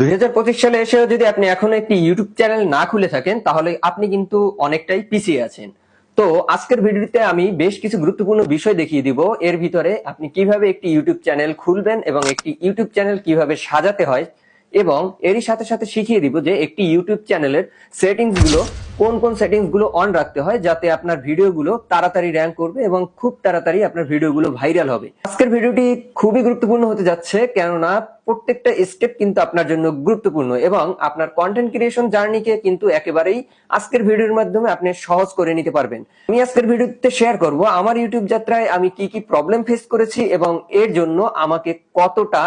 দুই হাজার পঁচিশ সালে এসেও যদি আপনি এখনও একটি ইউটিউব চ্যানেল না খুলে থাকেন, তাহলে আপনি কিন্তু অনেকটাই পিছিয়ে আছেন। তো আজকের ভিডিওতে আমি বেশ কিছু গুরুত্বপূর্ণ বিষয় দেখিয়ে দিব। এর ভিতরে আপনি কীভাবে একটি ইউটিউব চ্যানেল খুলবেন এবং একটি ইউটিউব চ্যানেল কীভাবে সাজাতে হয় এবং এরই সাথে সাথে শিখিয়ে দিব যে একটি ইউটিউব চ্যানেলের সেটিংসগুলো, কোন কোন সেটিংসগুলো অন রাখতে হয় যাতে আপনার ভিডিওগুলো তাড়াতাড়ি র্যাঙ্ক করবে এবং খুব তাড়াতাড়ি আপনার ভিডিওগুলো ভাইরাল হবে। আজকের ভিডিওটি খুবই গুরুত্বপূর্ণ হতে যাচ্ছে, কেননা প্রত্যেকটা স্টেপ কিন্তু আপনার জন্য গুরুত্বপূর্ণ এবং আপনার কন্টেন্ট ক্রিয়েশন জার্নিকে কিন্তু একেবারেই আজকের ভিডিওর মাধ্যমে আপনি সহজ করে নিতে পারবেন। আমি আজকের ভিডিওতে শেয়ার করব, আমার ইউটিউব যাত্রায় আমি কি কি প্রবলেম ফেস করেছি এবং এর জন্য আমাকে কতটা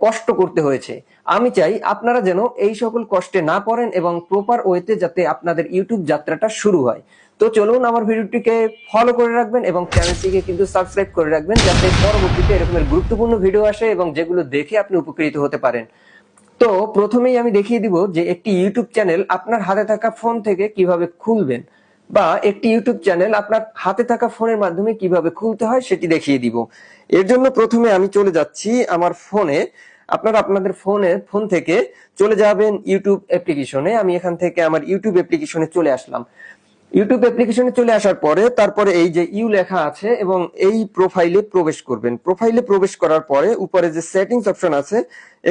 কষ্ট করতে হয়েছে। আমি চাই আপনারা যেন এই সকল কষ্টে না পড়েন এবং প্রপার ওয়েতে যাতে আপনাদের ইউটিউব যাত্রাটা শুরু হয়। তো চলুন আমার ভিডিওটিকে ফলো করে রাখবেন এবং চ্যানেলটিকে কিন্তু সাবস্ক্রাইব করে রাখবেন যাতে পরবর্তীতে এরকমের গুরুত্বপূর্ণ ভিডিও আসে এবং যেগুলো দেখে আপনি উপকৃত হতে পারেন। তো প্রথমেই আমি দেখিয়ে দিব যে একটি ইউটিউব চ্যানেল আপনার হাতে থাকা ফোন থেকে কীভাবে খুলবেন বা একটি ইউটিউব চ্যানেল আপনার হাতে থাকা ফোনের মাধ্যমে কীভাবে খুলতে হয় সেটি দেখিয়ে দিব। এর জন্য প্রথমে আমি চলে যাচ্ছি আমার ফোনে। আপনারা আপনাদের ফোনে, ফোন থেকে চলে যাবেন ইউটিউব অ্যাপ্লিকেশনে। আমি এখান থেকে আমার ইউটিউব অ্যাপ্লিকেশনে চলে আসলাম। ইউটিউব অ্যাপ্লিকেশনে চলে আসার পরে তারপরে এই যে ইউ লেখা আছে এবং এই প্রোফাইলে প্রবেশ করবেন। প্রোফাইলে প্রবেশ করার পরে উপরে যে সেটিংস অপশন আছে,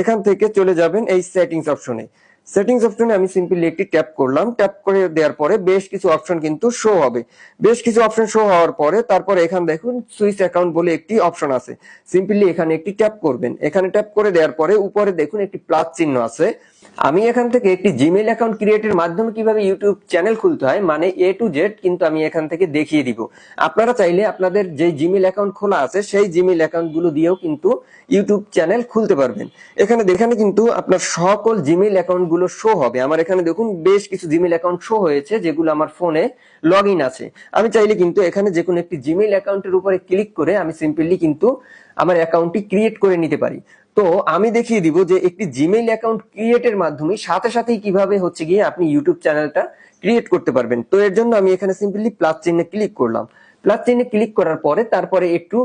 এখান থেকে চলে যাবেন এই সেটিংস অপশনে। সেটিংস অপশনে আমি সিম্পলি একটি ট্যাপ করলাম। ট্যাপ করে দেওয়ার পরে বেশ কিছু অপশন কিন্তু শো হবে। বেশ কিছু অপশন শো হওয়ার পরে তারপরে এখানে দেখুন সুইচ অ্যাকাউন্ট বলে একটি অপশন আছে। সিম্পলি এখানে একটি ট্যাপ করবেন। এখানে ট্যাপ করে দেওয়ার পরে উপরে দেখুন একটি প্লাস চিহ্ন আছে। আমি এখান থেকে একটি জিমেইল অ্যাকাউন্ট ক্রিয়েটের মাধ্যমে কীভাবে ইউটিউব চ্যানেল খুলতে হয় মানে এ টু জেড কিন্তু আমি এখান থেকে দেখিয়ে দিব। আপনারা চাইলে আপনাদের যে জিমেইল অ্যাকাউন্ট খোলা আছে, সেই জিমেইল অ্যাকাউন্টগুলো দিয়েও কিন্তু ইউটিউব চ্যানেল খুলতে পারবেন। এখানে এখানে কিন্তু আপনার সকল জিমেইল অ্যাকাউন্টগুলো শো হবে। আমার এখানে দেখুন, বেশ কিছু জিমেইল অ্যাকাউন্ট শো হয়েছে, যেগুলো আমার ফোনে লগ ইন আছে। আমি চাইলে কিন্তু এখানে যে কোনো একটি জিমেইল অ্যাকাউন্টের উপরে ক্লিক করে আমি সিম্পলি কিন্তু আমার অ্যাকাউন্টটি ক্রিয়েট করে নিতে পারি। তো আমি দেখিয়ে দিব যে একটি জিমেইল অ্যাকাউন্ট ক্রিয়েটের মাধ্যমে সাথে সাথেই কীভাবে হচ্ছে গিয়ে আপনি ইউটিউব চ্যানেলটা ক্রিয়েট করতে পারবেন। তো এর জন্য আমি এখানে সিম্পলি প্লাস চিহ্নে ক্লিক করলাম। প্লাস চিহ্নে ক্লিক করার পরে তারপরে একটু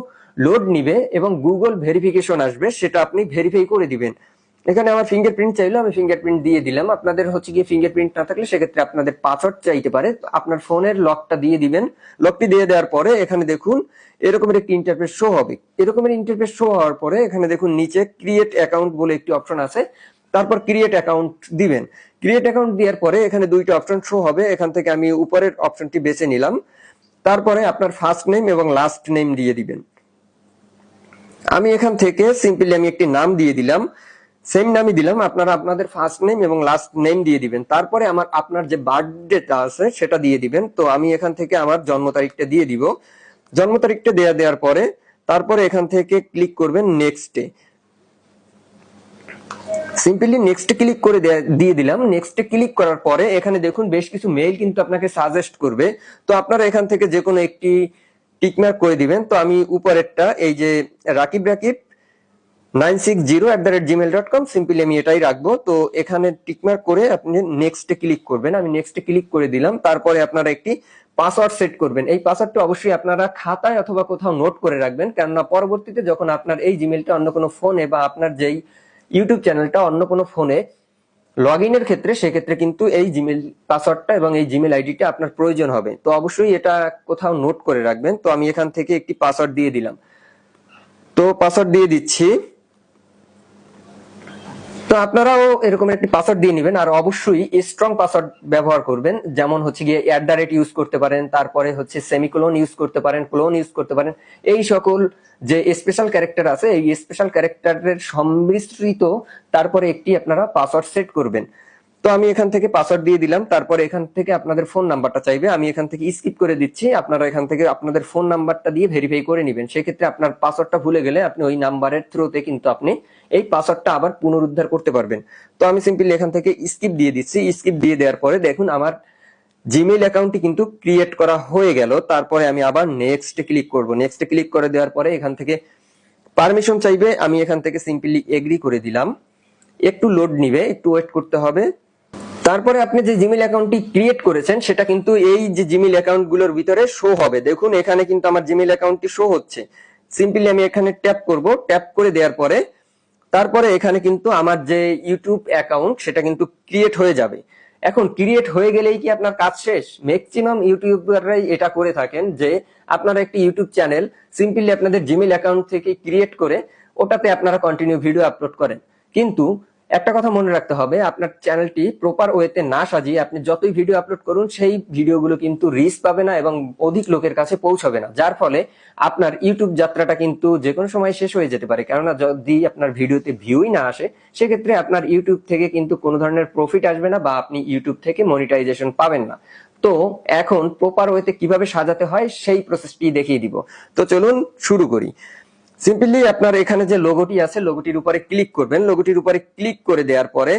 লোড নিবে এবং গুগল ভেরিফিকেশন আসবে, সেটা আপনি ভেরিফাই করে দিবেন। এখানে আমার ফিঙ্গারপ্রিন্ট চাইলো, আমি ফিঙ্গারপ্রিন্ট দিয়ে দিলাম। আপনাদের হচ্ছে গিয়ে ফিঙ্গারপ্রিন্ট না থাকলে সেক্ষেত্রে আপনাদের পাসওয়ার্ড চাইতে পারে। আপনার ফোনের লকটা দিয়ে দিবেন। লকটি দিয়ে দেওয়ার পরে এখানে দেখুন, এরকমের একটি ইন্টারফেস শো হবে। এরকমের ইন্টারফেস শো হওয়ার পরে এখানে দেখুন, নিচে ক্রিয়েট অ্যাকাউন্ট বলে একটি অপশন আছে। তারপর ক্রিয়েট অ্যাকাউন্ট দিবেন। ক্রিয়েট অ্যাকাউন্ট দেওয়ার পরে এখানে দুইটা অপশন শো হবে। এখান থেকে আমি উপরের অপশনটি বেছে নিলাম। তারপরে আপনার ফার্স্ট নেম এবং লাস্ট নেম দিয়ে দিবেন। আমি এখান থেকে সিম্পলি আমি একটি নাম দিয়ে দিলাম। সেম নামই দিলাম, আপনারা আপনাদের ফার্স্ট নেম এবং লাস্ট নেম দিয়ে দিবেন। তারপরে আমার আপনার যে বার্থডেটা আছে, সেটা দিয়ে দিবেন। তো আমি এখান থেকে আমার জন্ম তারিখটা দিয়ে দিব। জন্ম তারিখটা দেয়া দেওয়ার পরে, তারপরে এখান থেকে ক্লিক করবেন নেক্সটে সিম্পলি নেক্সট ক্লিক করে দেয়া- দিলাম। নেক্সট ক্লিক করার পরে, এখানে দেখুন বেশ কিছু মেইল কিন্তু আপনাকে সাজেস্ট করবে। তো আপনারা এখান থেকে যে কোনো একটি টিকমার্ক করে দিবেন। তো আমি উপরেরটা, এই যে Rakib Rakib nine six zero at the rate Gmail dot com, simply আমি এটাই রাখব। তো এখানে টিকমার্ক করে আপনি নেক্সটে ক্লিক করবেন। আমি নেক্সটে ক্লিক করে দিলাম। তারপরে আপনারা একটি পাসওয়ার্ড সেট করবেন। এই পাসওয়ার্ডটা অবশ্যই আপনারা খাতায় অথবা কোথাও নোট করে রাখবেন। কেননা পরবর্তীতে যখন আপনার এই জিমেলটা অন্য কোনো ফোনে বা আপনার যেই ইউটিউব চ্যানেলটা অন্য কোনো ফোনে লগ ইনের ক্ষেত্রে, সেক্ষেত্রে কিন্তু এই জিমেল পাসওয়ার্ডটা এবং এই জিমেল আইডিটা আপনার প্রয়োজন হবে। তো অবশ্যই এটা কোথাও নোট করে রাখবেন। তো আমি এখান থেকে একটি পাসওয়ার্ড দিয়ে দিলাম। তো পাসওয়ার্ড দিয়ে দিচ্ছি। তো আপনারাও এরকম একটি পাসওয়ার্ড দিয়ে নেবেন, আর অবশ্যই স্ট্রং পাসওয়ার্ড ব্যবহার করবেন। যেমন হচ্ছে গিয়ে অ্যাট দ্য রেট ইউজ করতে পারেন, তারপরে হচ্ছে সেমিকোলন ইউজ করতে পারেন ক্লোন ইউজ করতে পারেন। এই সকল যে স্পেশাল ক্যারেক্টার আছে, এই স্পেশাল ক্যারেক্টারের সম্মিশ্রিত তারপরে একটি আপনারা পাসওয়ার্ড সেট করবেন। তো আমি এখান থেকে পাসওয়ার্ড দিয়ে দিলাম। তারপরে এখান থেকে আপনাদের ফোন নাম্বারটা চাইবে। আমি এখান থেকে স্কিপ করে দিচ্ছি। আপনারা এখান থেকে আপনাদের ফোন নাম্বারটা দিয়ে ভেরিফাই করে নেবেন। সেক্ষেত্রে আপনার পাসওয়ার্ডটা ভুলে গেলে আপনি ওই নাম্বারের থ্রুতে কিন্তু আপনি এই পাসওয়ার্ডটা আবার পুনরুদ্ধার করতে পারবেন। তো আমি সিম্পলি এখান থেকে স্কিপ দিয়ে দিচ্ছি। স্কিপ দিয়ে দেওয়ার পরে দেখুন, আমার জিমেইল অ্যাকাউন্টটি কিন্তু ক্রিয়েট করা হয়ে গেল। তারপরে আমি আবার নেক্সট ক্লিক করব। নেক্সট ক্লিক করে দেওয়ার পরে এখান থেকে পারমিশন চাইবে। আমি এখান থেকে সিম্পলি এগ্রি করে দিলাম। একটু লোড নিবে, একটু ওয়েট করতে হবে। তারপরে আপনি যে জিমেইল অ্যাকাউন্টটি ক্রিয়েট করেছেন, সেটা কিন্তু এই যে জিমেইল অ্যাকাউন্টগুলোর ভিতরে শো হবে। দেখুন, এখানে কিন্তু আমার জিমেইল অ্যাকাউন্টটি শো হচ্ছে। সিম্পলি আমি এখানে ট্যাপ করব। ট্যাপ করে দেওয়ার পরে, তারপরে এখানে কিন্তু আমার যে ইউটিউব অ্যাকাউন্ট সেটা কিন্তু ক্রিয়েট হয়ে যাবে। এখন ক্রিয়েট হয়ে গেলেই কি আপনার কাজ শেষ? ম্যাক্সিমাম ইউটিউবাররাই এটা করে থাকেন যে, আপনারা একটি ইউটিউব চ্যানেল সিম্পলি আপনাদের জিমেল অ্যাকাউন্ট থেকে ক্রিয়েট করে, ওটাতে আপনারা কন্টিনিউ ভিডিও আপলোড করেন। কিন্তু একটা কথা মনে রাখতে হবে, আপনার চ্যানেলটি প্রপার ওয়েতে না সাজিয়ে আপনি যতই ভিডিও আপলোড করুন, সেই ভিডিওগুলো কিন্তু রিচ পাবে না এবং অধিক লোকের কাছে পৌঁছাবে না। যার ফলে আপনার ইউটিউব যাত্রাটা কিন্তু যে কোনো সময় শেষ হয়ে যেতে পারে। কেননা যদি আপনার ভিডিওতে ভিউই না আসে, সেক্ষেত্রে আপনার ইউটিউব থেকে কিন্তু কোনো ধরনের প্রফিট আসবে না বা আপনি ইউটিউব থেকে মনিটাইজেশন পাবেন না। তো এখন প্রপার ওয়েতে কীভাবে সাজাতে হয়, সেই প্রসেসটি দেখিয়ে দিব। তো চলুন শুরু করি। সিম্পলি আপনার এখানে যে লোগোটি আছে লোগোটির উপরে ক্লিক করবেন। লোগোটির উপরে ক্লিক করে দেওয়ার পরে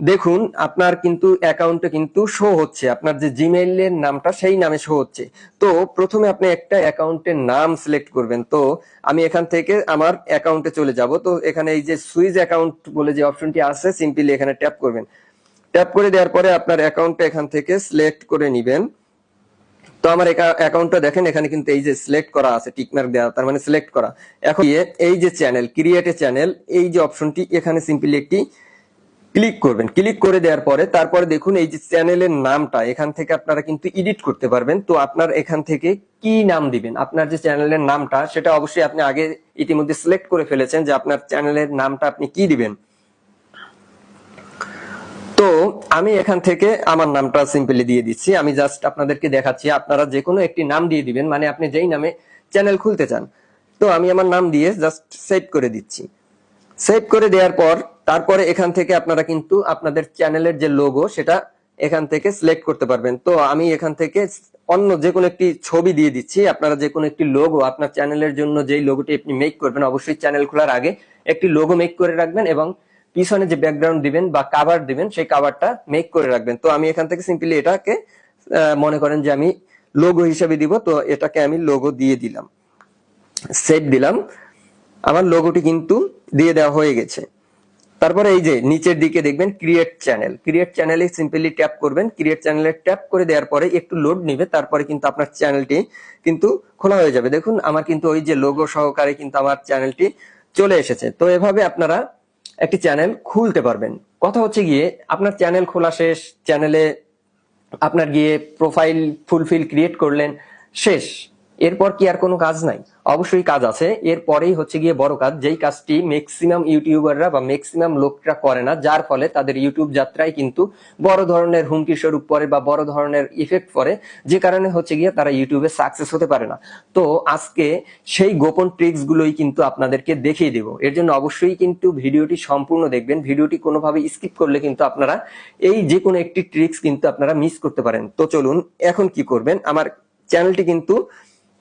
দেখুন, আপনার কিন্তু অ্যাকাউন্টে কিন্তু শো হচ্ছে। আপনার যে জিমেইলের নামটা, সেই নামে শো হচ্ছে। তো প্রথমে আপনি একটা অ্যাকাউন্টের নাম সিলেক্ট করবেন। তো আমি এখান থেকে আমার অ্যাকাউন্টে চলে যাব। তো এখানে এই যে সুইচ অ্যাকাউন্ট বলে যে অপশনটি আছে সিম্পলি এখানে ট্যাপ করবেন। ট্যাপ করে দেওয়ার পরে আপনার অ্যাকাউন্টটা এখান থেকে সিলেক্ট করে নিবেন। তো আমার অ্যাকাউন্টটা দেখেন, এখানে কিন্তু এই যে সিলেক্ট করা আছে টিকমার্ক দেওয়া তার মানে সিলেক্ট করা। এখন এই যে চ্যানেল ক্রিয়েট এ চ্যানেল এই যে অপশনটি এখানে সিম্পলি একটি ক্লিক করবেন। ক্লিক করে দেওয়ার পরে, তারপরে দেখুন এই যে চ্যানেলের নামটা, এখান থেকে আপনারা কিন্তু এডিট করতে পারবেন। তো আপনার এখান থেকে কি নাম দিবেন? আপনার যে চ্যানেলের নামটা, সেটা অবশ্যই আপনি আগে ইতিমধ্যে সিলেক্ট করে ফেলেছেন যে আপনার চ্যানেলের নামটা আপনি কি দিবেন। তো আমি এখান থেকে আমার নামটা সিম্পলি দিয়ে দিচ্ছি। আমি জাস্ট আপনাদেরকে দেখাচ্ছি, আপনারা যে কোনো একটি নাম দিয়ে দিবেন মানে আপনি যেই নামে চ্যানেল খুলতে চান। তো আমি আমার নাম দিয়ে জাস্ট সেভ করে দিচ্ছি। সেভ করে দেওয়ার পর, তারপরে এখান থেকে আপনারা কিন্তু আপনাদের চ্যানেলের যে লোগো সেটা এখান থেকে সিলেক্ট করতে পারবেন। তো আমি এখান থেকে অন্য যে কোনো একটি ছবি দিয়ে দিচ্ছি। আপনারা যে কোনো একটি লোগো আপনার চ্যানেলের জন্য যেই লোগোটি আপনি মেক করবেন, অবশ্যই চ্যানেল খোলার আগে একটি লোগো মেক করে রাখবেন এবং পিছনে যে ব্যাকগ্রাউন্ড দিবেন বা কাভার দিবেন, সেই কাভারটা মেক করে রাখবেন। তো আমি এখান থেকে সিম্পলি এটাকে মনে করেন যে আমি লোগো হিসেবে দিব, তো এটাকে আমি লোগো দিয়ে দিলাম। সেভ দিলাম। আমার লোগোটি কিন্তু দিয়ে দেওয়া হয়ে গেছে। তারপরে এই যে নিচের দিকে দেখবেন ক্রিয়েট চ্যানেল ক্রিয়েট চ্যানেলে সিম্পলি ট্যাপ করবেন। ক্রিয়েট চ্যানেলে ট্যাপ করে দেওয়ার পরে একটু লোড নিবে, তারপরে কিন্তু আপনার চ্যানেলটি কিন্তু খোলা হয়ে যাবে। দেখুন, আমার কিন্তু ওই যে লোগো সহকারে কিন্তু আমার চ্যানেলটি চলে এসেছে। তো এভাবে আপনারা একটি চ্যানেল খুলতে পারবেন। কথা হচ্ছে গিয়ে, আপনার চ্যানেল খোলা শেষ চ্যানেলে আপনার গিয়ে প্রোফাইল ফুলফিল ক্রিয়েট করলেন, শেষ। এরপর কি আর কোনো কাজ নাই? অবশ্যই কাজ আছে। এরপরেই হচ্ছে গিয়ে বড় কাজ, যেই কাজটি ম্যাক্সিমাম ইউটিউবাররা বা ম্যাক্সিমাম লোকরা করে না, যার ফলে তাদের ইউটিউব যাত্রায় কিন্তু বড় ধরনের হুমকি স্বরূপ পড়ে বা বড় ধরনের ইফেক্ট পড়ে, যে কারণে হচ্ছে গিয়ে তারা ইউটিউবে সাকসেস হতে পারে না। তো আজকে সেই গোপন ট্রিক্স গুলোই কিন্তু আপনাদেরকে দেখিয়ে দেব। এর জন্য অবশ্যই কিন্তু ভিডিওটি সম্পূর্ণ দেখবেন। ভিডিওটি কোনোভাবে স্কিপ করলে কিন্তু আপনারা এই যে কোনো একটি ট্রিক্স কিন্তু আপনারা মিস করতে পারেন। তো চলুন, এখন কি করবেন? আমার চ্যানেলটি কিন্তু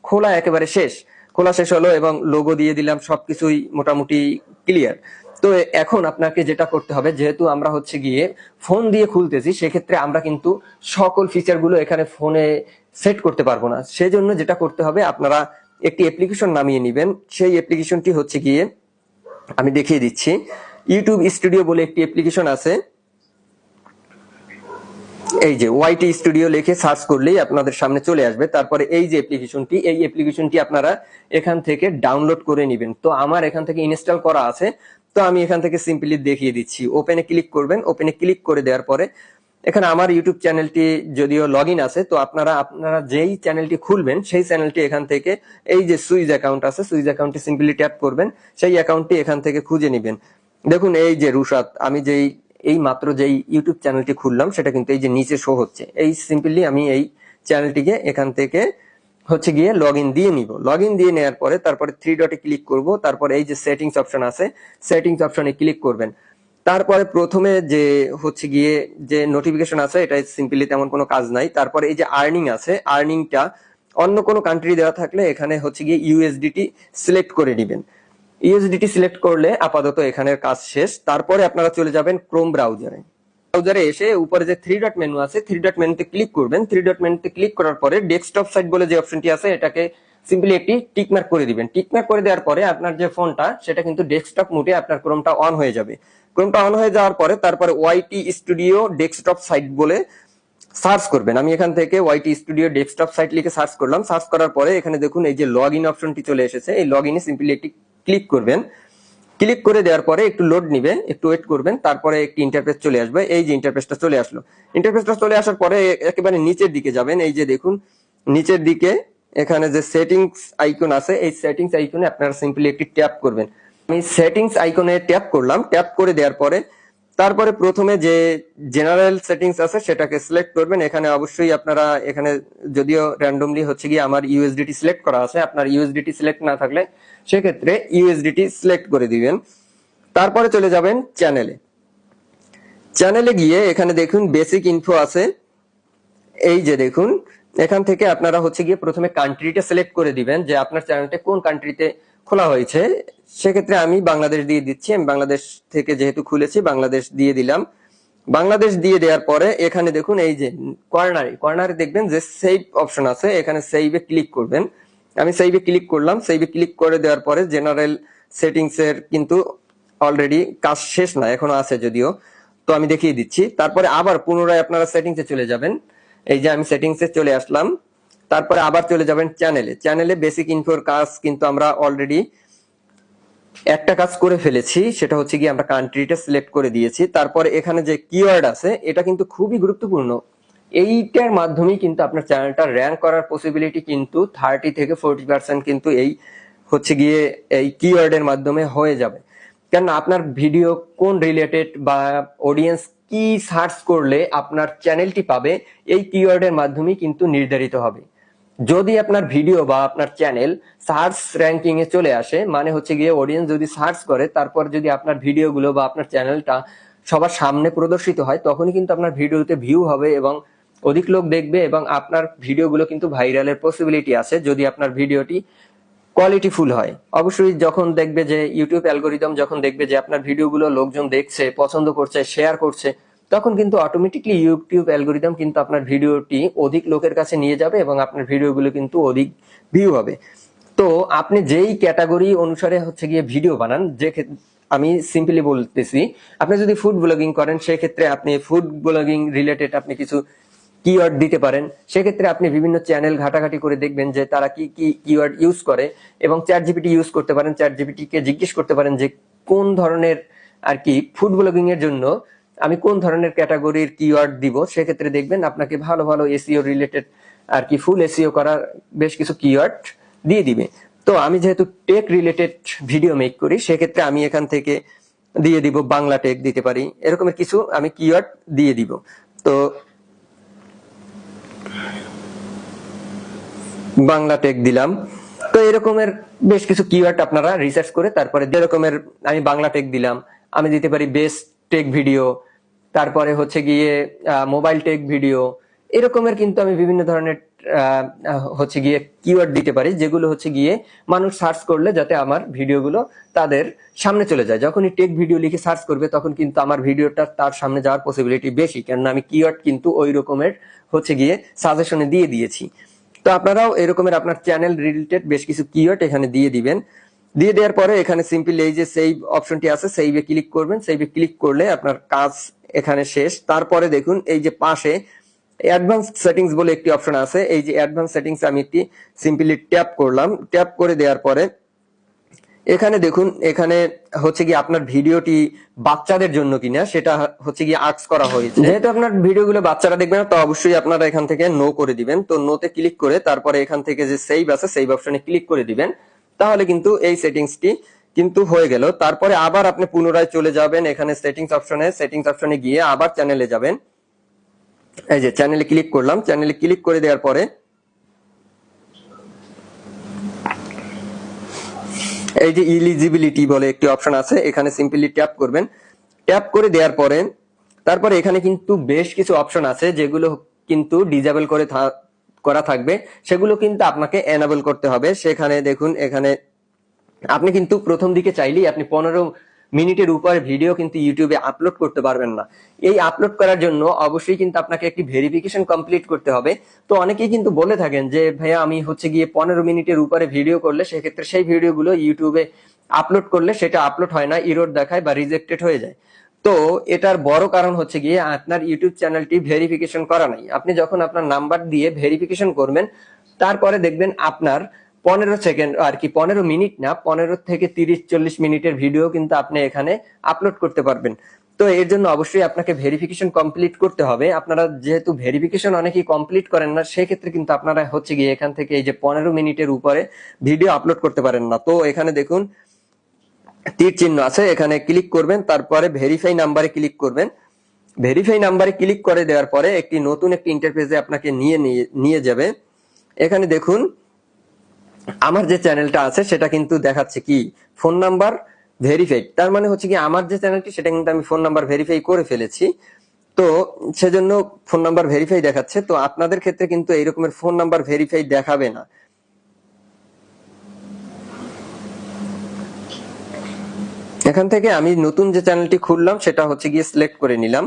খোলা একেবারে শেষ। খোলা শেষ হলো এবং লোগো দিয়ে দিলাম সবকিছুই মোটামুটি ক্লিয়ার তো এখন আপনাকে যেটা করতে হবে, যেহেতু আমরা হচ্ছে গিয়ে ফোন দিয়ে খুলতেছি, সেক্ষেত্রে আমরা কিন্তু সকল ফিচারগুলো এখানে ফোনে সেট করতে পারব না। সেজন্য যেটা করতে হবে, আপনারা একটি অ্যাপ্লিকেশন নামিয়ে নেবেন। সেই অ্যাপ্লিকেশনটি হচ্ছে গিয়ে আমি দেখিয়ে দিচ্ছি। ইউটিউব স্টুডিও বলে একটি অ্যাপ্লিকেশন আছে। এই যে ওয়াইটি স্টুডিও লিখে সার্চ করলেই আপনাদের সামনে চলে আসবে। তারপরে এই যে অ্যাপ্লিকেশনটি এই অ্যাপ্লিকেশনটি আপনারা এখান থেকে ডাউনলোড করে নেবেন। তো আমার এখান থেকে ইনস্টল করা আছে। তো আমি এখান থেকে সিম্পলি দেখিয়ে দিচ্ছি। ওপেনে ক্লিক করবেন। ওপেনে ক্লিক করে দেওয়ার পরে এখানে আমার ইউটিউব চ্যানেলটি যদিও লগ আছে, তো আপনারা আপনারা যেই চ্যানেলটি খুলবেন, সেই চ্যানেলটি এখান থেকে এই যে সুইজ অ্যাকাউন্ট আছে সুইজ অ্যাকাউন্টটি সিম্পলি ট্যাপ করবেন। সেই অ্যাকাউন্টটি এখান থেকে খুঁজে নেবেন। দেখুন এই যে রুশাদ আমি যেই এই মাত্র যেই ইউটিউব চ্যানেলটি খুললাম, সেটা কিন্তু এই যে নিচে শো হচ্ছে। এই সিম্পলি আমি এই চ্যানেলটিকে এখান থেকে হচ্ছে গিয়ে লগ ইন দিয়ে নিব। লগ ইন দিয়ে নেওয়ার পরে তারপরে থ্রি ডটে ক্লিক করব। তারপরে এই যে সেটিংস অপশন আছে সেটিংস অপশনে ক্লিক করবেন। তারপরে প্রথমে যে হচ্ছে গিয়ে যে নোটিফিকেশন আছে, এটা সিম্পলি তেমন কোনো কাজ নাই। তারপরে এই যে আর্নিং আছে আর্নিংটা অন্য কোনো কান্ট্রি দেওয়া থাকলে এখানে হচ্ছে গিয়ে ইউএসডিটি সিলেক্ট করে নেবেন। ইউএসডিটি সিলেক্ট করলে আপাতত এখানের কাজ শেষ। তারপরে আপনারা চলে যাবেন ক্রোম ব্রাউজারে ব্রাউজারে এসে উপরে যে থ্রি ডট মেনু আছে থ্রি ডট মেনুতে ক্লিক করবেন। থ্রি ডট মেনুতে ক্লিক করার পরে ডেস্কটপ সাইট বলে যে অপশনটি আছে, এটাকে সিম্পলি একটি টিকমার্ক করে দিবেন। টিকমার্ক করে দেওয়ার পরে আপনার যে ফোনটা সেটা কিন্তু ডেস্কটপ মোডে আপনার ক্রোমটা অন হয়ে যাবে। ক্রোমটা অন হয়ে যাওয়ার পরে তারপরে ওয়াইটি স্টুডিও ডেস্কটপ সাইট বলে সার্চ করবেন। আমি এখান থেকে ওয়াইটি স্টুডিও ডেস্কটপ সাইট লিখে সার্চ করলাম। সার্চ করার পরে এখানে দেখুন এই যে লগ ইন অপশনটি চলে এসেছে। এই লগ ইনে সিম্পলি একটি ক্লিক করবেন। ক্লিক করে দেওয়ার পরে একটু লোড নিবে একটু ওয়েট করবেন, তারপরে একটি ইন্টারফেস চলে আসবে। এই যে ইন্টারফেসটা চলে আসলো। ইন্টারফেসটা চলে আসার পরে একেবারে নিচের দিকে যাবেন। এই যে দেখুন, নিচের দিকে এখানে যে সেটিংস আইকন আছে, এই সেটিংস আইকনে আপনারা সিম্পলি একটি ট্যাপ করবেন। আমি সেটিংস আইকনে ট্যাপ করলাম। ট্যাপ করে দেওয়ার পরে তারপরে প্রথমে যে জেনারেল সেটিংস আছে সেটাকে সিলেক্ট করবেন। এখানে অবশ্যই আপনারা এখানে যদিও র্যান্ডমলি হচ্ছে গিয়ে আমার ইউএসডিটি সিলেক্ট করা আছে, আপনার ইউএসডিটি সিলেক্ট না থাকলে সেক্ষেত্রে ইউএসডিটি সিলেক্ট করে দিবেন। তারপরে চলে যাবেন চ্যানেলে চ্যানেলে গিয়ে এখানে দেখুন বেসিক ইনফো আছে। এই যে দেখুন, এখান থেকে আপনারা হচ্ছে গিয়ে প্রথমে কান্ট্রিটা সিলেক্ট করে দিবেন যে আপনার চ্যানেলটা কোন কান্ট্রিতে খোলা হয়েছে। সেক্ষেত্রে আমি বাংলাদেশ দিয়ে দিচ্ছি। আমি বাংলাদেশ থেকে যেহেতু খুলেছি, বাংলাদেশ দিয়ে দিলাম। বাংলাদেশ দিয়ে দেওয়ার পরে এখানে দেখুন এই যে কর্নারে কর্নারে দেখবেন যে সেভ অপশন আছে। এখানে সেভে ক্লিক করবেন। আমি সেভে ক্লিক করলাম। সেভে ক্লিক করে দেওয়ার পরে জেনারেল সেটিংস এর কিন্তু অলরেডি কাজ শেষ না, এখনও আছে যদিও। তো আমি দেখিয়ে দিচ্ছি। তারপরে আবার পুনরায় আপনারা সেটিংসে চলে যাবেন। এই যে আমি সেটিংসে চলে আসলাম। তারপরে আবার চলে যাবেন চ্যানেলে চ্যানেলে বেসিক ইনফোর কাজ কিন্তু আমরা অলরেডি একটা কাজ করে ফেলেছি, সেটা হচ্ছে কি আমরা কান্ট্রিটা সিলেক্ট করে দিয়েছি। তারপরে এখানে যে কিওয়ার্ড আছে, এটা কিন্তু খুবই গুরুত্বপূর্ণ। এইটার মাধ্যমেই কিন্তু আপনার চ্যানেলটা র্যাঙ্ক করার পসিবিলিটি কিন্তু থার্টি থেকে ফোরটি পার্সেন্ট কিন্তু এই হচ্ছে গিয়ে এই কিওয়ার্ডের মাধ্যমে হয়ে যাবে। কেন আপনার ভিডিও কোন রিলেটেড বা অডিয়েন্স কি সার্চ করলে আপনার চ্যানেলটি পাবে, এই কিওয়ার্ডের মাধ্যমেই কিন্তু নির্ধারিত হবে। যদি আপনার ভিডিও বা আপনার চ্যানেল সার্চ র্যাঙ্কিং এ চলে আসে মানে হচ্ছে গিয়ে অডিয়েন্স যদি সার্চ করে, তারপর যদি আপনার ভিডিওগুলো বা আপনার চ্যানেলটা সবার সামনে প্রদর্শিত হয়, তখনই কিন্তু আপনার ভিডিওতে ভিউ হবে এবং অধিক লোক দেখবে এবং আপনার ভিডিওগুলো কিন্তু ভাইরালের পসিবিলিটি আছে যদি আপনার ভিডিওটি কোয়ালিটি ফুল হয়। অবশ্যই যখন দেখবে যে ইউটিউব অ্যালগোরিদম যখন দেখবে যে আপনার ভিডিওগুলো লোকজন দেখছে, পছন্দ করছে শেয়ার করছে তখন কিন্তু অটোমেটিকলি ইউটিউব অ্যালগোরিদম কিন্তু আপনার ভিডিওটি অধিক লোকের কাছে নিয়ে যাবে এবং আপনার ভিডিওগুলো কিন্তু অধিক ভিউ হবে। তো আপনি যেই ক্যাটাগরি অনুসারে হচ্ছে গিয়ে ভিডিও বানান, যে আমি সিম্পলি বলতেছি, আপনি যদি ফুড ব্লগিং করেন, সেক্ষেত্রে আপনি ফুড ব্লগিং রিলেটেড আপনি কিছু কিওয়ার্ড দিতে পারেন। সেক্ষেত্রে আপনি বিভিন্ন চ্যানেল ঘাটাঘাটি করে দেখবেন যে তারা কি কি কিওয়ার্ড ইউজ করে এবং চ্যাট জিপিটি ইউজ করতে পারেন। চ্যাট জিপিটি কে জিজ্ঞেস করতে পারেন যে কোন ধরনের আর কি ফুড ব্লগিং এর জন্য আমি কোন ধরনের ক্যাটাগরির কিওয়ার্ড দিব, সেক্ষেত্রে দেখবেন আপনাকে ভালো ভালো এসিও রিলেটেড আর কি ফুল এসিও করার বেশ কিছু কিওয়ার্ড দিয়ে দিবে। তো আমি যেহেতু টেক রিলেটেড ভিডিও মেক করি, সেক্ষেত্রে আমি এখান থেকে দিয়ে দিব বাংলা টেক দিতে পারি। এরকমের কিছু আমি কিওয়ার্ড দিয়ে দিব। তো বাংলা টেক দিলাম। তো এরকমের বেশ কিছু কিওয়ার্ড আপনারা রিসার্চ করে তারপরে যে রকমের আমি বাংলা টেক দিলাম, আমি দিতে পারি বেস্ট টেক ভিডিও তারপরে হচ্ছে গিয়ে মোবাইল টেক ভিডিও এরকমের কিন্তু আমি বিভিন্ন ধরনের হচ্ছে গিয়ে কিওয়ার্ড দিতে পারি, যেগুলো হচ্ছে গিয়ে মানুষ সার্চ করলে যাতে আমার ভিডিওগুলো তাদের সামনে চলে যায়। যখনই টেক ভিডিও লিখে সার্চ করবে, তখন কিন্তু আমার ভিডিওটা তার সামনে যাওয়ার পসিবিলিটি বেশি, কেননা আমি কিওয়ার্ড কিন্তু ওই রকমের হচ্ছে গিয়ে সাজেশনে দিয়ে দিয়েছি। তো আপনারাও এরকমের আপনার চ্যানেল রিলেটেড বেশ কিছু কিওয়ার্ড এখানে দিয়ে দিবেন। দিয়ে দেওয়ার পরে এখানে সিম্পলি এই যে সেভ অপশনটি আছে সেভে ক্লিক করবেন। সেভে ক্লিক করলে আপনার কাজ এখানে শেষ। তারপরে দেখুন এই যে পাশে অ্যাডভান্স সেটিংস বলে একটি অপশন আছে। এই যে অ্যাডভান্স সেটিংস আমি একটি সিম্পলি ট্যাপ করলাম। ট্যাপ করে দেওয়ার পরে এখানে দেখুন, এখানে হচ্ছে কি আপনার ভিডিওটি বাচ্চাদের জন্য কিনা, সেটা হচ্ছে কি আক্স করা হয়েছে। যেহেতু আপনার ভিডিওগুলো বাচ্চারা দেখবে না, তো অবশ্যই আপনারা এখান থেকে নো করে দিবেন। তো নোতে ক্লিক করে তারপরে এখান থেকে যে সেভ আছে সেভ অপশনে ক্লিক করে দিবেন। তাহলে কিন্তু এই সেটিংসটি কিন্তু হয়ে গেল। তারপরে আবার আপনি পুনরায় চলে যাবেন এখানে সেটিংস অপশনে সেটিংস অপশনে গিয়ে আবার চ্যানেলে যাবেন। এই যে চ্যানেলে ক্লিক করলাম। চ্যানেলে ক্লিক করে দেওয়ার পরে এই যে ইলিজিবিলিটি বলে একটি অপশন আছে, এখানে সিম্পলি ট্যাপ করবেন। ট্যাপ করে দেওয়ার পরে, তারপরে এখানে কিন্তু বেশ কিছু অপশন আছে যেগুলো কিন্তু ডিজেবল করে করা থাকবে, সেগুলো কিন্তু আপনাকে এনাবল করতে হবে। সেখানে দেখুন, এখানে আপনি কিন্তু প্রথম দিকে চাইলেই আপনি পনেরো মিনিটের উপরে ভিডিও কিন্তু ইউটিউবে আপলোড করতে পারবেন না। এই আপলোড করার জন্য অবশ্যই কিন্তু আপনাকে একটি ভেরিফিকেশন কমপ্লিট করতে হবে। তো অনেকেই কিন্তু বলে থাকেন যে, ভাইয়া, আমি হচ্ছে গিয়ে পনেরো মিনিটের উপরে ভিডিও করলে সেক্ষেত্রে সেই ভিডিওগুলো ইউটিউবে আপলোড করলে সেটা আপলোড হয় না ইরোড দেখায় বা রিজেক্টেড হয়ে যায়। তো এটার বড় কারণ হচ্ছে গিয়ে আপনার ইউটিউব চ্যানেলটি ভেরিফিকেশন করা নাই। আপনি যখন আপনার নাম্বার দিয়ে ভেরিফিকেশন করবেন, তারপরে দেখবেন আপনার পনেরো সেকেন্ড আর কি পনেরো মিনিট না, পনেরো থেকে তিরিশ, চল্লিশ মিনিটের ভিডিও কিন্তু আপনি এখানে আপলোড করতে পারবেন। তো এর জন্য অবশ্যই আপনাকে ভেরিফিকেশন কমপ্লিট করতে হবে। আপনারা যেহেতু ভেরিফিকেশন অনেকেই কমপ্লিট করেন না, সেক্ষেত্রে কিন্তু আপনারা হচ্ছে গিয়ে এখান থেকে এই যে পনেরো মিনিটের উপরে ভিডিও আপলোড করতে পারেন না। তো এখানে দেখুন তীর চিহ্ন আছে, এখানে ক্লিক করবেন, তারপরে ভেরিফাই নাম্বারে ক্লিক করবেন। ভেরিফাই নাম্বারে ক্লিক করে দেওয়ার পরে একটি নতুন একটি ইন্টারফেসে আপনাকে নিয়ে নিয়ে- যাবে। এখানে দেখুন, আমার যে চ্যানেলটা আছে, সেটা কিন্তু দেখাচ্ছে কি? ফোন নাম্বার ভেরিফাইড তার মানে হচ্ছে কি আমার যে চ্যানেলটি সেটা কিন্তু আমি ফোন নাম্বার ভেরিফাই করে ফেলেছি। তো সেজন্য ফোন নাম্বার ভেরিফাই দেখাচ্ছে। তো আপনাদের ক্ষেত্রে কিন্তু এই রকমের ফোন নাম্বার ভেরিফাই দেখাবে না। এখান থেকে আমি নতুন যে চ্যানেলটি খুললাম, সেটা হচ্ছে গিয়ে সিলেক্ট করে নিলাম।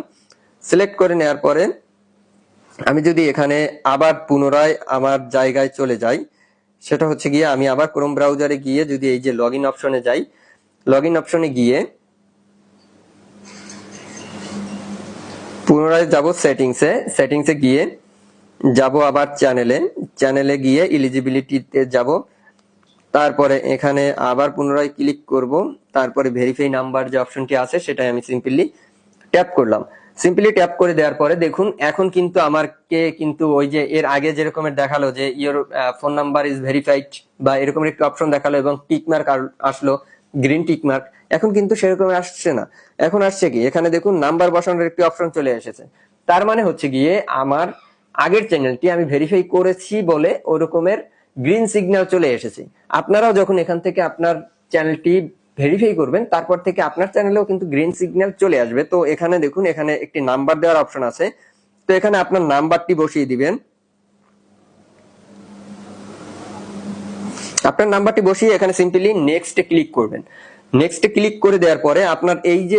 সিলেক্ট করে নেওয়ার পরে আমি যদি এখানে আবার পুনরায় আমার জায়গায় চলে যাই, সেটা হচ্ছে গিয়ে আমি আবার ক্রোম ব্রাউজারে গিয়ে যদি এই যে লগ ইন অপশনে যাই লগ ইন অপশনে গিয়ে পুনরায় যাব সেটিংসে সেটিংসে গিয়ে যাব আবার চ্যানেলে চ্যানেলে গিয়ে ইলিজিবিলিটিতে যাব। তারপরে এখানে আবার পুনরায় ক্লিক করব। তারপরে ভেরিফাই নাম্বার যে অপশনটি আছে, সেটাই আমি সিম্পলি ট্যাপ করলাম। সিম্পলি ট্যাপ করে দেওয়ার পরে দেখুন, এখন কিন্তু আমাকে কিন্তু ওই যে এর আগে যেরকমের দেখাল যে your phone number is verified বা এরকমের একটি অপশন দেখাল এবং টিকমার্ক আসলো গ্রিন টিকমার্ক এখন কিন্তু সেরকম আসছে না। এখন আসছে কি? এখানে দেখুন নাম্বার বসানোর একটি অপশন চলে এসেছে। তার মানে হচ্ছে গিয়ে আমার আগের চ্যানেলটি আমি ভেরিফাই করেছি বলে ওরকমের গ্রিন সিগন্যাল চলে এসেছে। আপনারাও যখন এখান থেকে আপনার চ্যানেলটি ভেরিফাই করবেন, তারপর থেকে আপনার চ্যানেলেও কিন্তু গ্রিন সিগন্যাল চলে আসবে। তো এখানে দেখুন, এখানে একটি নাম্বার দেওয়ার অপশন আছে। তো এখানে আপনার নাম্বারটি বসিয়ে দিবেন। আপনার নাম্বারটি বসিয়ে এখানে সিম্পলি নেক্সটে ক্লিক করবেন। নেক্সটে ক্লিক করে দেওয়ার পরে আপনার এই যে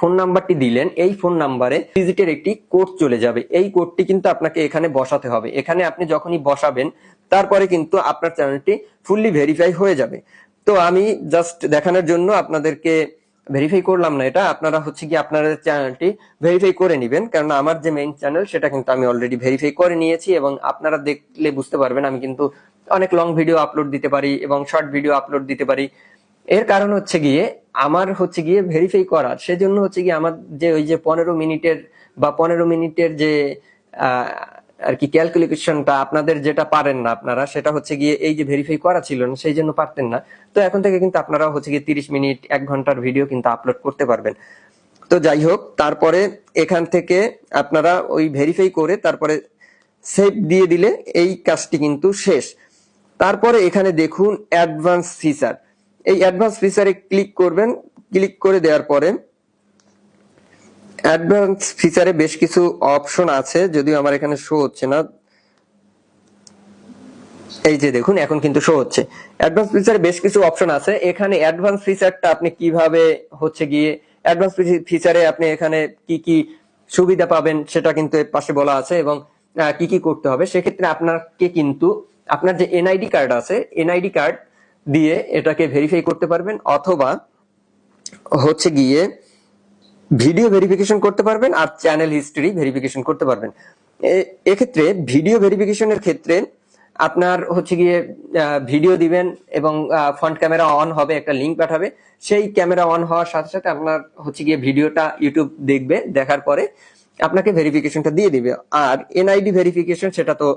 ফোন নাম্বারটি দিলেন, এই ফোন নাম্বারে ডিজিটের একটি কোড চলে যাবে। এই কোডটি কিন্তু আপনাকে এখানে বসাতে হবে। এখানে আপনি যখনই বসাবেন, তারপরে কিন্তু আপনার চ্যানেলটি ফুললি ভেরিফাই হয়ে যাবে। তো আমি জাস্ট দেখানোর জন্য আপনাদেরকে ভেরিফাই করলাম না এটা। আপনারা হচ্ছে কি আপনাদের চ্যানেলটি ভেরিফাই করে নেবেন কারণ আমার যে মেইন চ্যানেল সেটা কিন্তু আমি অলরেডি ভেরিফাই করে নিয়েছি এবং আপনারা দেখলে বুঝতে পারবেন আমি কিন্তু অনেক লং ভিডিও আপলোড দিতে পারি এবং শর্ট ভিডিও আপলোড দিতে পারি। এর কারণ হচ্ছে গিয়ে আমার হচ্ছে গিয়ে ভেরিফাই করার সেজন্য হচ্ছে গিয়ে আমার যে ওই যে পনেরো মিনিটের বা পনেরো মিনিটের যে আর কি ক্যালকুলেশনটা আপনাদের যেটা পারেন না আপনারা, সেটা হচ্ছে গিয়ে এই যে ভেরিফাই করা ছিল না, সেই জন্য পারতেন না। তো এখন থেকে কিন্তু আপনারা হচ্ছে গিয়ে তিরিশ মিনিট, এক ঘণ্টার ভিডিও কিন্তু আপলোড করতে পারবেন। তো যাই হোক, তারপরে এখান থেকে আপনারা ওই ভেরিফাই করে তারপরে সেভ দিয়ে দিলে এই কাজটি কিন্তু শেষ। তারপরে এখানে দেখুন অ্যাডভান্স ফিচার এই অ্যাডভান্স ফিচারে ক্লিক করবেন। ক্লিক করে দেওয়ার পরে অ্যাডভান্স ফিচারে বেশ কিছু অপশন আছে, যদিও আমার এখানে শো হচ্ছে না। এই যে দেখুন, এখন কিন্তু শো হচ্ছে। অ্যাডভান্স ফিচারে বেশ কিছু অপশন আছে। এখানে অ্যাডভান্স ফিচারটা আপনি কীভাবে হচ্ছে গিয়ে, অ্যাডভান্স ফিচারে আপনি এখানে কি কি সুবিধা পাবেন সেটা কিন্তু এর পাশে বলা আছে এবং কি কি করতে হবে। সেক্ষেত্রে আপনাকে কিন্তু আপনার যে এনআইডি কার্ড আছে, এনআইডি কার্ড দিয়ে এটাকে ভেরিফাই করতে পারবেন অথবা হচ্ছে গিয়ে ভিডিও ভেরিফিকেশন করতে পারবেন আর চ্যানেল হিস্ট্রি ভেরিফিকেশন করতে পারবেন। এক্ষেত্রে ভিডিও ভেরিফিকেশনের ক্ষেত্রে আপনার হচ্ছে গিয়ে ভিডিও দিবেন এবং ফ্রন্ট ক্যামেরা অন হবে, একটা লিংক পাঠাবে। সেই ক্যামেরা অন হওয়ার সাথে সাথে আপনার হচ্ছে গিয়ে ভিডিওটা ইউটিউব দেখবে, দেখার পরে আপনাকে ভেরিফিকেশনটা দিয়ে দিবে। আর এনআইডি ভেরিফিকেশন সেটা তো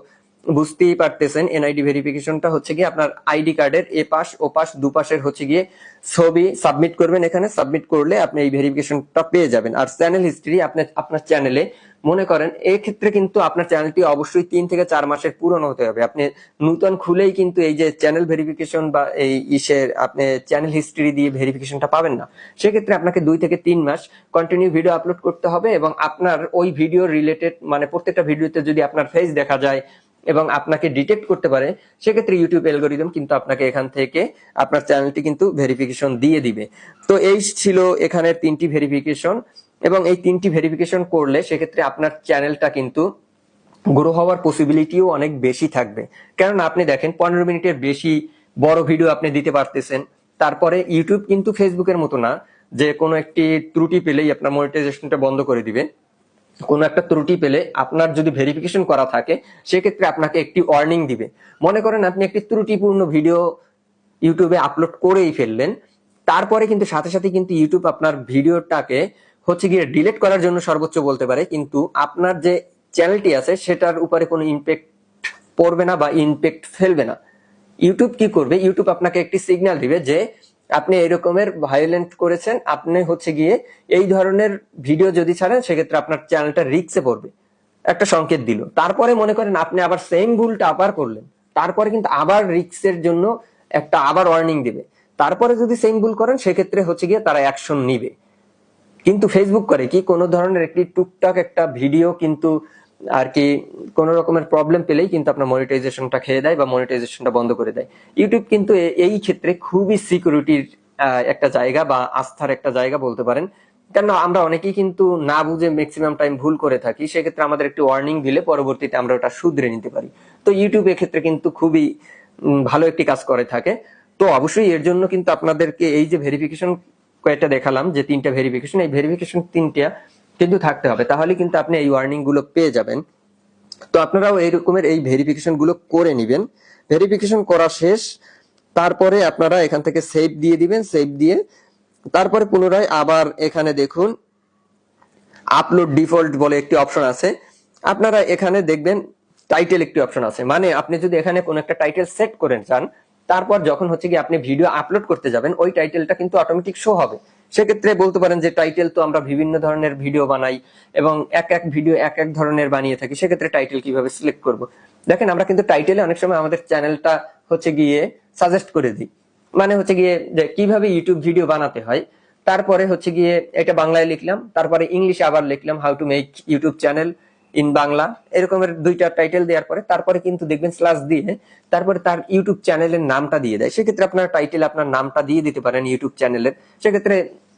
বুঝতেই পারতেছেন এনআইডি ভেরিফিকেশনটা হচ্ছে গিয়ে আপনার আইডি কার্ডের এ পাশ, ও পাশ দুপাশের হচ্ছে গিয়ে ছবি সাবমিট করবেন এখানে। সাবমিট করলে আপনি এই ভেরিফিকেশনটা পেয়ে যাবেন। আর চ্যানেল হিস্ট্রি আপনার আপনার চ্যানেলে মনে করেন এই ক্ষেত্রে কিন্তু আপনার চ্যানেলটি অবশ্যই তিন থেকে চার মাসের পুরনো হতে হবে। আপনি নূতন খুলেই কিন্তু এই যে চ্যানেল ভেরিফিকেশন বা এই ইসের আপনি চ্যানেল হিস্ট্রি দিয়ে ভেরিফিকেশনটা পাবেন না। সেক্ষেত্রে আপনাকে দুই থেকে তিন মাস কন্টিনিউ ভিডিও আপলোড করতে হবে এবং আপনার ওই ভিডিও রিলেটেড মানে প্রত্যেকটা ভিডিওতে যদি আপনার ফেস দেখা যায় এবং আপনাকে ডিটেক্ট করতে পারে, সেক্ষেত্রে ইউটিউব অ্যালগোরিদম কিন্তু আপনাকে এখান থেকে আপনার চ্যানেলটি কিন্তু ভেরিফিকেশন দিয়ে দিবে। তো এই ছিল এখানে তিনটি ভেরিফিকেশন এবং এই তিনটি ভেরিফিকেশন করলে সেক্ষেত্রে আপনার চ্যানেলটা কিন্তু গ্রো হওয়ার পসিবিলিটিও অনেক বেশি থাকবে। কারণ আপনি দেখেন, পনেরো মিনিটের বেশি বড় ভিডিও আপনি দিতে পারতেছেন। তারপরে ইউটিউব কিন্তু ফেসবুকের মতো না, যে কোনো একটি ত্রুটি পেলেই আপনার মনিটাইজেশনটা বন্ধ করে দিবে। কোনো একটা ত্রুটি পেলে আপনার যদি ভেরিফিকেশন করা থাকে, সেক্ষেত্রে আপনাকে একটি ওয়ার্নিং দিবে। মনে করেন আপনি একটি ত্রুটিপূর্ণ ভিডিও ইউটিউবে আপলোড করেই ফেললেন, তারপরে কিন্তু সাথে সাথে কিন্তু ইউটিউব আপনার ভিডিওটাকে হচ্ছে গিয়ে ডিলিট করার জন্য সর্বোচ্চ বলতে পারে, কিন্তু আপনার যে চ্যানেলটি আছে, সেটার উপরে কোনো ইমপ্যাক্ট পড়বে না বা ইমপ্যাক্ট ফেলবে না। ইউটিউব কি করবে? ইউটিউব আপনাকে একটি সিগন্যাল দিবে যে আপনি এরকমের ভায়োলেন্ট করেছেন, আপনি হচ্ছে গিয়ে এই ধরনের ভিডিও যদি ছাড়েন, সেক্ষেত্রে আপনার চ্যানেলটা রিক্সে পড়বে। একটা সংকেত দিল। তারপরে মনে করেন আপনি আবার সেম ভুলটা আবার করলেন। তারপরে কিন্তু আবার রিক্সের জন্য একটা আবার ওয়ার্নিং দিবে। তারপরে যদি সেম ভুল করেন, সেক্ষেত্রে হচ্ছে গিয়ে তারা অ্যাকশন নিবে। কিন্তু ফেসবুক করে কি, কোনো ধরনের একটি টুকটাক একটা ভিডিও কিন্তু আর কি কোন রকমের প্রবলেম পেলেই কিন্তু আপনার মনিটাইজেশনটা খেয়ে দেয় বা মনিটাইজেশনটা বন্ধ করে দেয়। ইউটিউব কিন্তু এই ক্ষেত্রে খুবই সিকিউরিটির একটা জায়গা বা আস্থার একটা জায়গা বলতে পারেন। কেন আমরা অনেকেই কিন্তু না বুঝে ম্যাক্সিমাম টাইম ভুল করে থাকি, সেক্ষেত্রে আমাদের একটি ওয়ার্নিং দিলে পরবর্তীতে আমরা ওটা শুধরে নিতে পারি। তো ইউটিউব এক্ষেত্রে কিন্তু খুবই ভালো একটি কাজ করে থাকে। তো অবশ্যই এর জন্য কিন্তু আপনাদেরকে এই যে ভেরিফিকেশন কয়েকটা দেখালাম, যে তিনটা ভেরিফিকেশন এই ভেরিফিকেশন তিনটা কিন্তু থাকতে হবে। তাহলে কিন্তু আপনি এই ওয়ার্নিংগুলো পেয়ে যাবেন। তো আপনারাও এই রকমের এই ভেরিফিকেশনগুলো করে নিবেন। ভেরিফিকেশন করা শেষ। তারপরে আপনারা এখান থেকে সেভ দিয়ে দিবেন সেভ দিয়ে তারপরে পুনরায় আবার এখানে দেখুন আপলোড ডিফল্ট বলে একটি অপশন আছে। আপনারা এখানে দেখবেন টাইটেল একটি অপশন আছে। মানে আপনি যদি এখানে কোনো একটা টাইটেল সেট করে চান তারপর যখন হচ্ছে কি আপনি ভিডিও আপলোড করতে যাবেন, ওই টাইটেলটা কিন্তু অটোমেটিক শো হবে। সেক্ষেত্রে বলতে পারেন যে টাইটেল তো আমরা বিভিন্ন ধরনের ভিডিও বানাই এবং এক এক ভিডিও এক এক ধরনের বানিয়ে থাকি, সেক্ষেত্রে টাইটেল কীভাবে সিলেক্ট করব? দেখেন, আমরা কিন্তু টাইটেলে অনেক সময় আমাদের চ্যানেলটা হচ্ছে গিয়ে সাজেস্ট করে দিই। মানে হচ্ছে গিয়ে যে কীভাবে ইউটিউব ভিডিও বানাতে হয়, তারপরে হচ্ছে গিয়ে এটা বাংলায় লিখলাম, তারপরে ইংলিশে আবার লিখলাম how to make YouTube channel in Bangla, এরকমের দুইটা টাইটেল দেওয়ার পরে তারপরে কিন্তু দেখবেন স্ল্যাশ দিয়ে তারপরে তার ইউটিউব চ্যানেলের নামটা দিয়ে দেয়। সেক্ষেত্রে আপনার টাইটেল আপনার নামটা দিয়ে দিতে পারেন ইউটিউব চ্যানেলের সেক্ষেত্রে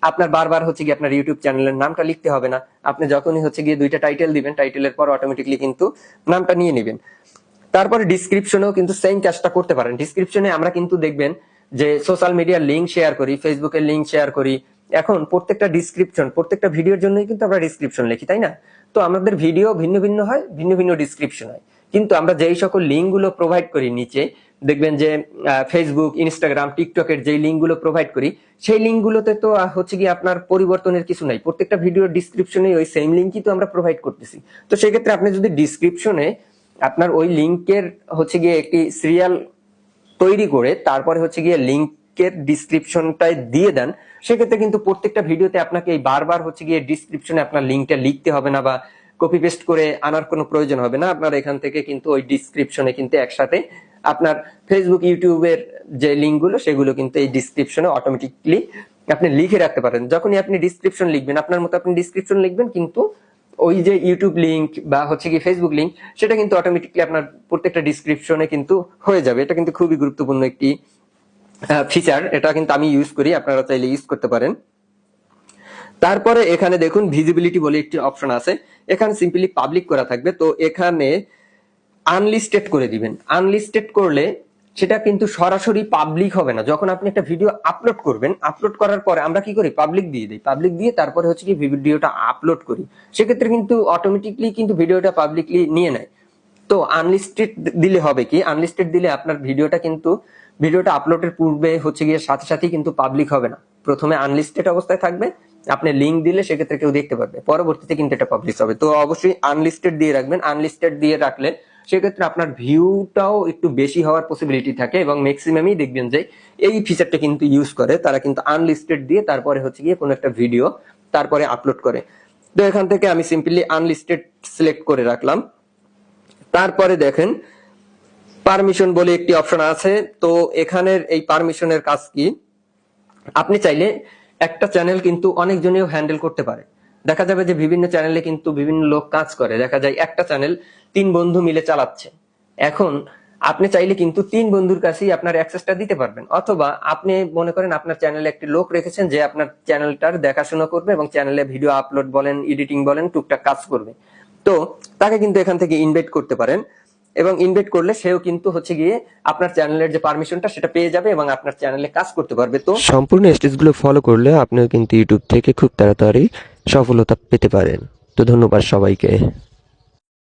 আপনার বারবার হচ্ছে গিয়ে আপনার ইউটিউব চ্যানেলের নামটা লিখতে হবে না। আপনি যখনই হচ্ছে গিয়ে দুইটা টাইটেল দিবেন টাইটেলের পর অটোমেটিকলি কিন্তু নামটা নিয়ে নেবেন। তারপরে ডিসক্রিপশনেও কিন্তু সেম কাজটা করতে পারেন। ডিসক্রিপশনে আমরা কিন্তু দেখবেন যে সোশ্যাল মিডিয়ার লিঙ্ক শেয়ার করি ফেসবুকের লিঙ্ক শেয়ার করি। এখন প্রত্যেকটা ডিসক্রিপশন প্রত্যেকটা ভিডিওর জন্যই কিন্তু আমরা ডিসক্রিপশন লিখি, তাই না? তো আমাদের ভিডিও ভিন্ন ভিন্ন হয়, ভিন্ন ভিন্ন ডিসক্রিপশন হয়। কিন্তু আমরা যেই সকল লিঙ্কগুলো প্রোভাইড করি নিচে, দেখবেন যে ফেসবুক ইনস্টাগ্রাম টিকটকের যেই লিঙ্কগুলো প্রোভাইড করি, সেই লিঙ্ক গুলোতে তো হচ্ছে কি আপনার পরিবর্তনের কিছু নাই। প্রত্যেকটা ভিডিওর ডিসক্রিপশনে ওই সেম লিঙ্কই তো আমরা প্রোভাইড করতেছি। তো সেক্ষেত্রে আপনি যদি ডিসক্রিপশনে আপনার ওই লিঙ্কের হচ্ছে গিয়ে একটি সিরিয়াল তৈরি করে, তারপরে হচ্ছে গিয়ে লিঙ্কের ডিসক্রিপশনটায় দিয়ে দেন। সেক্ষেত্রে কিন্তু প্রত্যেকটা ভিডিওতে আপনাকে এই বারবার হচ্ছে গিয়ে ডিসক্রিপশনে আপনার লিঙ্কটা লিখতে হবে না বা কপি পেস্ট করে আনার কোনো প্রয়োজন হবে না। আপনার এখান থেকে কিন্তু ওই ডিসক্রিপশনে কিন্তু একসাথে আপনার ফেসবুক ইউটিউবের যে লিঙ্কগুলো সেগুলো কিন্তু এই ডিসক্রিপশনে অটোমেটিকলি আপনি লিখে রাখতে পারেন। যখনই আপনি ডিসক্রিপশন লিখবেন, আপনার মতো আপনি ডিসক্রিপশন লিখবেন, কিন্তু ওই যে ইউটিউব লিঙ্ক বা হচ্ছে কি ফেসবুক লিঙ্ক সেটা কিন্তু অটোমেটিকলি আপনার প্রত্যেকটা ডিসক্রিপশনে কিন্তু হয়ে যাবে। এটা কিন্তু খুবই গুরুত্বপূর্ণ একটি ফিচার এটা কিন্তু আমি ইউজ করি, আপনারা চাইলে ইউজ করতে পারেন। তারপরে এখানে দেখুন ভিজিবিলিটি বলে একটি অপশন আছে। এখানে সিম্পলি পাবলিক করা থাকবে। তো এখানে আনলিস্টেড করে দিবেন। আনলিস্টেড করলে সেটা কিন্তু সরাসরি পাবলিক হবে না। যখন আপনি একটা ভিডিও আপলোড করবেন আপলোড করার পরে আমরা কি করি? পাবলিক দিয়ে দিই। পাবলিক দিয়ে তারপরে হচ্ছে কি ভিডিওটা আপলোড করি। সেক্ষেত্রে কিন্তু অটোমেটিকলি কিন্তু ভিডিওটা পাবলিকলি নিয়ে নেয়। তো আনলিস্টেড দিলে হবে কি? আনলিস্টেড দিলে আপনার ভিডিওটা কিন্তু ভিডিওটা আপলোডের পূর্বে হচ্ছে গিয়ে সাথে সাথেই কিন্তু পাবলিক হবে না। প্রথমে আনলিস্টেড অবস্থায় থাকবে, আপনি লিঙ্ক দিলে সেক্ষেত্রে কেউ দেখতে পারবে। পরবর্তীতে কিন্তু এটা পাবলিশ হবে। তো অবশ্যই আনলিস্টেড দিয়ে রাখবেন। আনলিস্টেড দিয়ে রাখলে সেক্ষেত্রে আপনার ভিউটাও একটু বেশি হওয়ার পসিবিলিটি থাকে এবং ম্যাক্সিমামই দেখবেন যে এই ফিচারটা কিন্তু ইউজ করে। তারা কিন্তু আনলিস্টেড দিয়ে তারপরে হচ্ছে গিয়ে কোনো একটা ভিডিও তারপরে আপলোড করে। তো এখান থেকে আমি সিম্পলি আনলিস্টেড সিলেক্ট করে রাখলাম। তারপরে দেখেন পারমিশন বলে একটি অপশন আছে। তো এখানের এই পারমিশনের কাজ কি? আপনি চাইলে একটা চ্যানেল কিন্তু অনেকজনেও হ্যান্ডেল করতে পারে। দেখা যাবে যে বিভিন্ন চ্যানেলে কিন্তু বিভিন্ন লোক কাজ করে। দেখা যায় একটা চ্যানেল তিন বন্ধু মিলে চালাচ্ছে। এখন আপনি চাইলে কিন্তু তিন বন্ধুর কাছেই আপনার অ্যাক্সেসটা দিতে পারবেন। অথবা আপনি মনে করেন আপনার চ্যানেলে একটি লোক রেখেছেন যে আপনার চ্যানেলটার দেখাশোনা করবে এবং চ্যানেলে ভিডিও আপলোড বলেন এডিটিং বলেন, টুকটাক কাজ করবে। তো তাকে কিন্তু এখান থেকে ইনভাইট করতে পারেন। এবং ইনভাইট করলে সেও কিন্তু হচ্ছে গিয়ে আপনার চ্যানেলের যে পারমিশনটা সেটা পেয়ে যাবে এবং আপনার চ্যানেলে কাজ করতে পারবে। তো সম্পূর্ণ স্টেজগুলো ফলো করলে আপনিও কিন্তু ইউটিউব থেকে খুব তাড়াতাড়ি সফলতা পেতে পারেন। তো ধন্যবাদ সবাইকে।